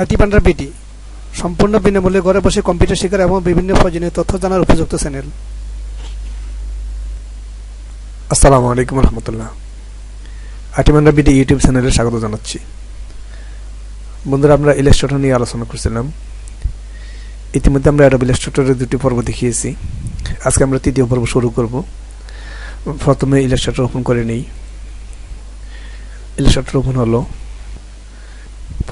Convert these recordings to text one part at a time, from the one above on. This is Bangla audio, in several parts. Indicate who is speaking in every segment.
Speaker 1: আইটি পান্ডার বিটি সম্পূর্ণ বিনামূল্যে ঘরে বসে কম্পিউটার শেখার এবং বিভিন্ন প্রয়োজনীয় তথ্য জানার উপযুক্ত চ্যানেল
Speaker 2: আসসালামু আলাইকুম রহমতুল্লাহ। আটিমান্ডা বিডি ইউটিউব চ্যানেলে স্বাগত জানাচ্ছি। বন্ধুরা, আমরা ইলাস্ট্রেটর নিয়ে আলোচনা করছিলাম। ইতিমধ্যে আমরা অ্যাডোব ইলাস্ট্রেটরের দুটি পর্ব দেখিয়েছি। আজকে আমরা তৃতীয় পর্ব শুরু করব। প্রথমে ইলাস্ট্রেটর ওপেন করে নিই। ইলাস্ট্রেটর ওপেন হলো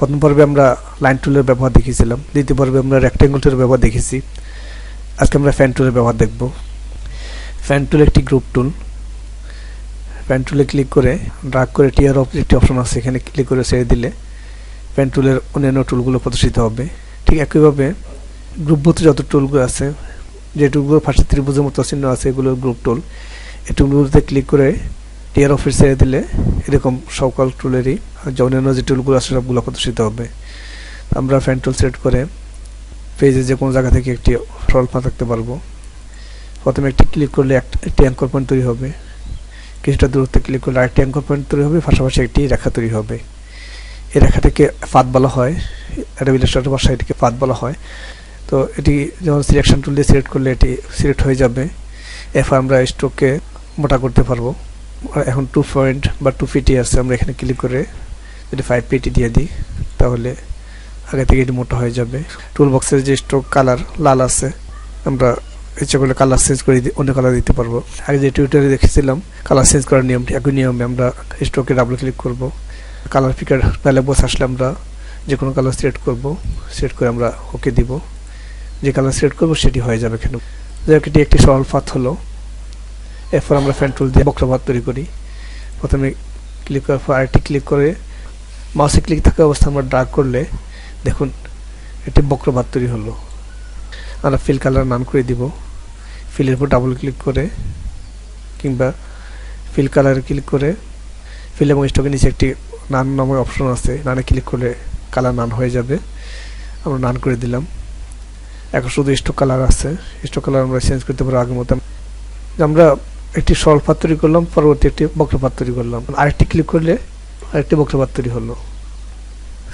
Speaker 2: প্রথম পর্বে আমরা লাইন টুলের ব্যবহার দেখিয়েছিলাম, দ্বিতীয় পর্বে আমরা রেক্টেঙ্গল টুলের ব্যবহার দেখেছি আজকে আমরা ফ্যান টুলের ব্যবহার দেখব। ফ্যান টুল একটি গ্রুপ টুল ফ্যান টুলে ক্লিক করে ড্রাগ করে টিয়ার অফ একটি অপশন আছে, এখানে ক্লিক করে ছেড়ে দিলে প্যান টুলের অন্যান্য টুলগুলো প্রদর্শিত হবে। ঠিক একইভাবে গ্রুপভূত যত টুলগুলো আছে যে টুলগুলো ফার্স্টে ত্রিভুজের মতো চিহ্ন আছে, এগুলো গ্রুপ টুল এই টুলগুলোতে ক্লিক করে টিয়ার অফিস ছেড়ে দিলে এরকম সকল টুলেরই যে অন্যান্য যে টুলগুলো আছে, সবগুলো প্রদর্শিত হবে। আমরা ফ্যান টুল সেট করে পেজে যে কোনো জায়গা থেকে একটি স্বল্পা থাকতে পারব। প্রথমে একটি ক্লিক করলে একটি অ্যাঙ্কর পয়েন্ট তৈরি হবে। কিছুটা দূরত্বে ক্লিক করলে আরেকটি অ্যাঙ্কর পয়েন্ট তৈরি হবে, পাশাপাশি একটি রেখা তৈরি হবে। এই রেখাটাকে ফাঁদ বলা হয়, এটা ইলাস্ট্রেটর ভাষায় এটিকে ফাঁদ বলা হয়। তো এটি যেমন সিলেকশন টুল দিয়ে সিলেক্ট করলে এটি সিলেক্ট হয়ে যাবে। এরপর আমরা স্ট্রোককে মোটা করতে পারব। এখন টু পয়েন্ট বা টু ফিটি আছে, আমরা এখানে ক্লিক করে যদি ফাইভ পিটি দিয়ে দিই, তাহলে আগে থেকে এটি মোটা হয়ে যাবে। টুল বক্সের যে স্ট্রোক কালার লাল আছে, আমরা ইচ্ছা করলে কালার চেঞ্জ করে অন্য কালার দিতে পারব। আগে যে টিউটারে দেখেছিলাম কালার চেঞ্জ করার নিয়মটি, একই নিয়মে আমরা স্ট্রোকে ডাবল ক্লিক করব। কালার পিকার তাহলে বসে আসলে আমরা যে কোনো কালার সিলেক্ট করব সিলেক্ট করে আমরা ওকে দিব। যে কালার সিলেক্ট করব, সেটি হয়ে যাবে এখানে। যাই হোক, এটি একটি সরল পাথ হলো। এরপর আমরা ফ্যান টুল দিয়ে বক্রপাত তৈরি করি। প্রথমে ক্লিক করার পর আরেকটি ক্লিক করে মাউসে ক্লিক থাকা অবস্থা আমরা ড্রাগ করলে দেখুন এটি বক্রপাত তৈরি হলো। আমরা ফিল কালার নান করে দিব। ফিলের উপর ডাবল ক্লিক করে কিংবা ফিল কালার ক্লিক করে ফিল এবং স্টকের নিচে একটি নান নামের অপশন আছে। নানে ক্লিক করলে কালার নান হয়ে যাবে। আমরা নান করে দিলাম। এখন শুধু স্টক কালার আছে। স্টক কালার আমরা চেঞ্জ করতে পারব আগের মতো। আমরা একটি সরলপাত তৈরি করলাম, পরবর্তী একটি বক্রপাত তৈরি করলাম। আরেকটি ক্লিক করলে আরেকটি বক্রপাত তৈরি হলো।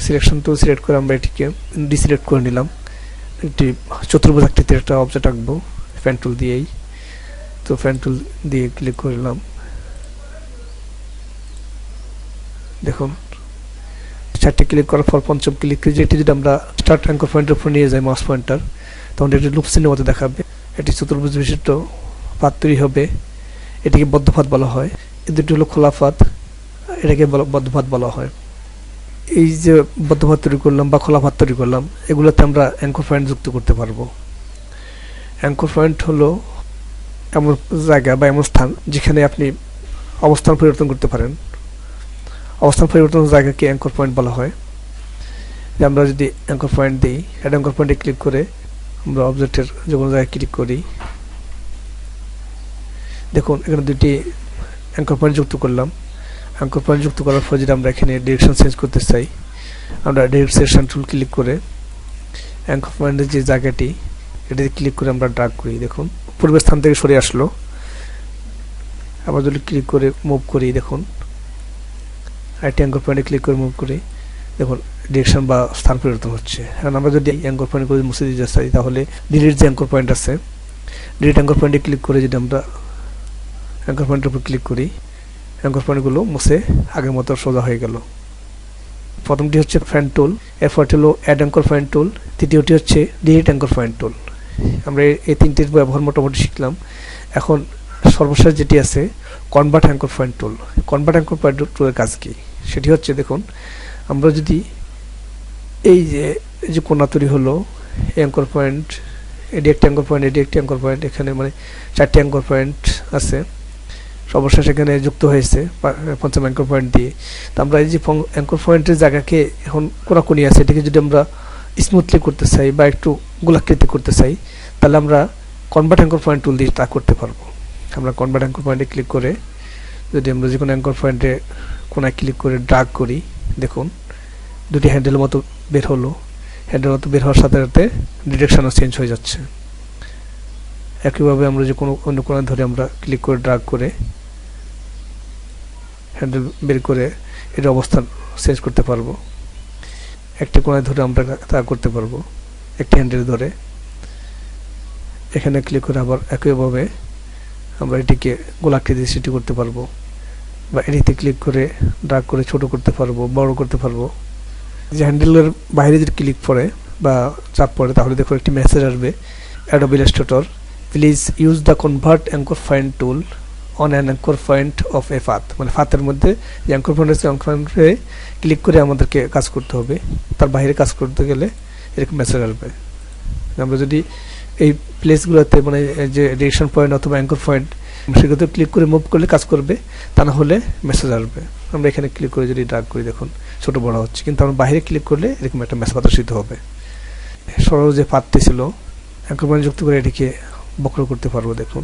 Speaker 2: সিলেকশন তো সিলেক্ট করে আমরা এটিকে ডিসিলেক্ট করে নিলাম। একটি চতুর্ভুজ আকৃতির একটা অবজেক্ট আঁকবো ফ্যান টুল দিয়েই। তো ফ্যান টুল দিয়ে ক্লিক করলাম দেখুন, চারটে ক্লিক করার পর পঞ্চম ক্লিক করে। যেটি যদি আমরা স্টার্ট অ্যাঙ্কর পয়েন্টের উপর নিয়ে যাই মাস পয়েন্টার তখন এটি লুপ চিহ্নের মতো দেখাবে। এটি চতুর্ভুজ বিশিষ্ট পাত তৈরি হবে। এটিকে বদ্ধপাত বলা হয়। এ দুটি হলো খোলা পাত এটাকে বদ্ধপাত বলা হয়। এই যে বদ্ধভাত তৈরি করলাম বা খোলা ভাত তৈরি করলাম, এগুলোতে আমরা অ্যাঙ্কর পয়েন্ট যুক্ত করতে পারব। অ্যাঙ্কর পয়েন্ট হলো এমন জায়গা বা এমন স্থান যেখানে আপনি অবস্থান পরিবর্তন করতে পারেন। অবস্থান পরিবর্তন জায়গাকে অ্যাঙ্কর পয়েন্ট বলা হয়। আমরা যদি অ্যাঙ্কর পয়েন্ট দিই একটা অ্যাঙ্কর পয়েন্টে ক্লিক করে আমরা অবজেক্টের যে কোনো জায়গায় ক্লিক করি দেখুন, এখানে দুটি অ্যাঙ্কর পয়েন্ট যুক্ত করলাম। অ্যাঙ্কর পয়েন্ট যুক্ত করার পর যদি আমরা এখানে ডিরেকশন চেঞ্জ করতে চাই, আমরা ডিরেকশন টুল ক্লিক করে অ্যাঙ্কর পয়েন্টের যে জায়গাটি, এটাতে ক্লিক করে আমরা ড্রাগ করি। দেখুন, পূর্বের স্থান থেকে সরে আসলো। আবার যদি ক্লিক করে মুভ করি, দেখুন, আরেকটি অ্যাঙ্কর পয়েন্টে ক্লিক করে মুভ করি, দেখুন ডিরেকশন বা স্থান পরিবর্তন হচ্ছে। এখন আমরা যদি অ্যাঙ্কর পয়েন্ট করে মুছে দিতে চাই, তাহলে ডিলিট যে অ্যাঙ্কর পয়েন্ট আছে ডিলিট অ্যাঙ্কর পয়েন্টে ক্লিক করে যদি আমরা অ্যাঙ্কর পয়েন্টের উপর ক্লিক করি অ্যাঙ্কর পয়েন্টগুলো মুছে আগের মতো সোজা হয়ে গেল। প্রথমটি হচ্ছে ফ্যান টুল এরপরটি হলো অ্যাড অ্যাঙ্কর পয়েন্ট টুল তৃতীয়টি হচ্ছে ডিলিট অ্যাঙ্কর পয়েন্ট টুল আমরা এই তিনটির ব্যবহার মোটামুটি শিখলাম। এখন সর্বশেষ যেটি আছে convert anchor point tool convert anchor point টুলের কাজ কী? সেটি হচ্ছে দেখুন, আমরা যদি এই যে এই যে কোনা তৈরি হলো অ্যাঙ্কর পয়েন্ট এটি একটি অ্যাঙ্কর পয়েন্ট এটি একটি অ্যাঙ্কর পয়েন্ট এখানে মানে চারটি অ্যাঙ্কর পয়েন্ট আছে। সর্বশেষ এখানে যুক্ত হয়েছে পঞ্চম অ্যাঙ্কর পয়েন্ট দিয়ে। তো আমরা এই যে অ্যাঙ্কর পয়েন্টের জায়গাকে এখন কোনাকুনি আছে, এটাকে যদি আমরা স্মুথলি করতে চাই বা একটু গোলাকৃতি করতে চাই, তাহলে আমরা কনভার্ট অ্যাঙ্কর পয়েন্ট টুল দিয়ে তা করতে পারব। আমরা কনভার্ট অ্যাঙ্কর পয়েন্টে ক্লিক করে, যদি আমরা যে কোনো অ্যাঙ্কর পয়েন্টে কোনায় ক্লিক করে ড্রাগ করি, দেখুন, দুটি হ্যান্ডেলের মতো বের হলো। হ্যান্ডেলের মতো বের হওয়ার সাথে সাথে ডিরেকশনও চেঞ্জ হয়ে যাচ্ছে। একইভাবে আমরা যে কোনো অন্য কোনো ধরে আমরা ক্লিক করে ড্রাগ করে হ্যান্ডেল বের করে এর অবস্থান চেঞ্জ করতে পারব। একটি কোণায় ধরে আমরা তা করতে পারব, একটি হ্যান্ডেল ধরে। এখানে ক্লিক করে আবার একইভাবে আমরা এটিকে গোলাকৃতি সেটি করতে পারব বা এটিতে ক্লিক করে ড্রাগ করে ছোট করতে পারব, বড় করতে পারব। যে হ্যান্ডেলের বাইরে যদি ক্লিক পড়ে বা চাপ পড়ে, তাহলে দেখো একটি মেসেজ আসবে Adobe Illustrator please use the convert anchor point tool on an anchor point of a path মানে ফাতের মধ্যে যে অ্যাঙ্কর পয়েন্ট আছে অ্যাঙ্কর পয়েন্টে ক্লিক করে আমাদেরকে কাজ করতে হবে। তার বাইরে কাজ করতে গেলে এরকম মেসেজ আসবে। আমরা যদি এই প্লেসগুলোতে মানে যে ডিরেকশন পয়েন্ট অথবা অ্যাঙ্কর পয়েন্ট সেগুলোতে ক্লিক করে মুভ করলে কাজ করবে, তা না হলে মেসেজ আসবে। আমরা এখানে ক্লিক করে যদি ড্রাগ করি, দেখুন, ছোট বড় হচ্ছে। কিন্তু আমরা বাইরে ক্লিক করলে এরকম একটা মেসেজ প্রদর্শিত হবে। সরল যে পাতটি ছিল অ্যাঙ্কর পয়েন্ট যুক্ত করে এটিকে বক্র করতে পারব, দেখুন।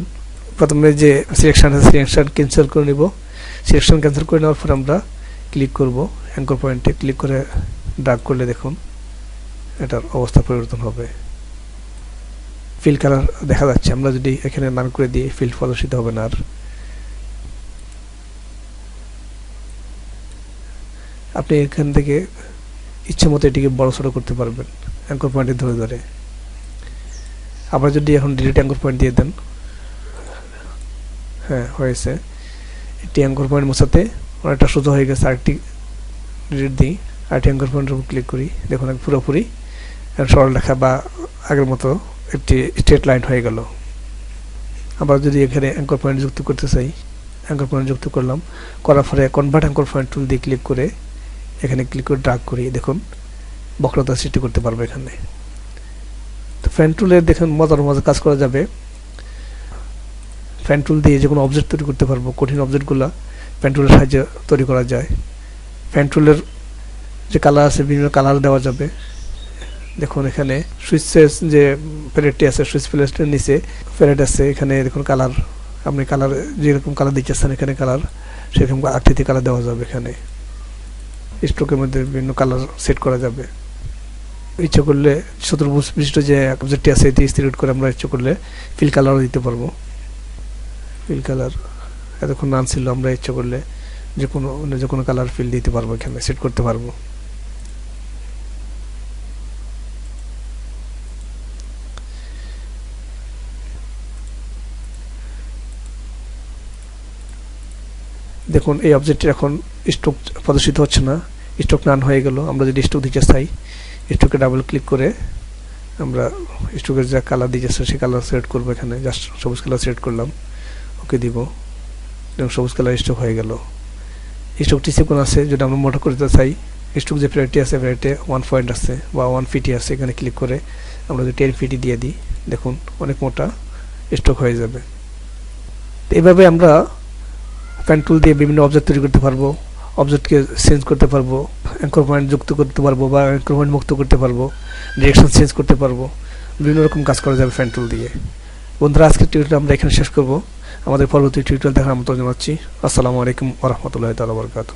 Speaker 2: প্রথমে যে সিলেকশন আছে সিলেকশন ক্যান্সেল করে নিব। সিলেকশন ক্যান্সেল করে নেওয়ার পর আমরা ক্লিক করব। অ্যাঙ্কর পয়েন্টে ক্লিক করে ড্রাগ করলে দেখুন, এটার অবস্থা পরিবর্তন হবে। ফিল কালার দেখা যাচ্ছে, আমরা যদি এখানে নাম করে দিই ফিল প্রদর্শিত হবে না আর। আপনি এখান থেকে ইচ্ছে মতো এটিকে বড় ছোট করতে পারবেন অ্যাঙ্কর পয়েন্টে ধরে ধরে। আবার যদি এখন ডিলিট অ্যাঙ্কর পয়েন্ট দিয়ে দেন হ্যাঁ হয়েছে। একটি অ্যাঙ্কর পয়েন্ট মোছাতে অনেকটা সোজা হয়ে গেছে, আরেকটি ডিলিট দিই। আরেকটি অ্যাঙ্কর পয়েন্টের উপর ক্লিক করি। দেখুন পুরোপুরি সরল লেখা বা আগের মতো একটি স্ট্রেট লাইন হয়ে গেল। আবার যদি এখানে অ্যাঙ্কর পয়েন্ট যুক্ত করতে চাই অ্যাঙ্কর পয়েন্ট যুক্ত করলাম, করার পরে কনভার্ট অ্যাঙ্কর পয়েন্ট টুল দিয়ে ক্লিক করে এখানে ক্লিক করে ড্রাগ করি। দেখুন, বক্রতা সৃষ্টি করতে পারব এখানে। তো ফ্যান টুলের দেখুন, মজার মজার কাজ করা যাবে। ফ্যান টুল দিয়ে যে কোনো অবজেক্ট তৈরি করতে পারব, কঠিন অবজেক্টগুলো ফ্যান টুলের সাহায্যে তৈরি করা যায়। ফ্যান টুলের যে কালার আছে, বিভিন্ন কালার দেওয়া যাবে। দেখুন এখানে সুইচের যে প্লেটটি আছে, সুইচ প্লেটের নিচে প্লেট আছে, এখানে দেখুন কালার আপনি কালার যেরকম কালার দিচ্ছেন এখানে কালার সেরকম আকৃতি কালার দেওয়া যাবে এখানে। স্ট্রোকের মধ্যে বিভিন্ন কালার সেট করা যাবে। ইচ্ছে করলে চতুর্ভুজ বিশিষ্ট যে অবজেক্টটি আছে, এটি স্থির করে আমরা ইচ্ছে করলে ফিল কালারও দিতে পারব। ফিল কালার এতক্ষণ নাম ছিল, আমরা ইচ্ছে করলে যে কোনো যে কোনো কালার ফিল দিতে পারব এখানে সেট করতে পারব। দেখুন, এই অবজেক্টটি এখন স্ট্রোক প্রদর্শিত হচ্ছে না। স্ট্রোক নান হয়ে গেল। আমরা যদি স্ট্রোক দিতে চাই স্ট্রোকে ডাবল ক্লিক করে আমরা স্ট্রোকের যা কালার দিয়েছে সেই কালার সিলেক্ট করব এখানে। জাস্ট সবুজ কালার সিলেক্ট করলাম। ওকে দিব। এবং সবুজ কালার স্ট্রোক হয়ে গেল। স্ট্রোকটি চিকন আছে যদি আমরা মোটা করতে চাই। স্ট্রোক যে প্লেটটি আছে প্লেটে ওয়ান পয়েন্ট আছে বা ওয়ান ফিটি আছে, এখানে ক্লিক করে আমরা যদি টেন ফিটি দিয়ে দিই, দেখুন অনেক মোটা স্ট্রোক হয়ে যাবে। তো এভাবে আমরা প্যান টুল দিয়ে বিভিন্ন অবজেক্ট তৈরি করতে পারব অবজেক্টকে চেঞ্জ করতে পারব অ্যাঙ্কর পয়েন্ট যুক্ত করতে পারব বা অ্যাঙ্কর পয়েন্ট মুক্ত করতে পারব ডিরেকশন চেঞ্জ করতে পারব, বিভিন্ন রকম কাজ করা যাবে ফ্যান টুল দিয়ে। বন্ধুরা, আজকের টিউটোরিয়াল আমরা এখানে শেষ করব। আমাদের পরবর্তী টিউটোরিয়াল দেখার আমন্ত্রণ জানাচ্ছি। আসসালামু আলাইকুম ওরহমতুল্লাহ তালা বরকাত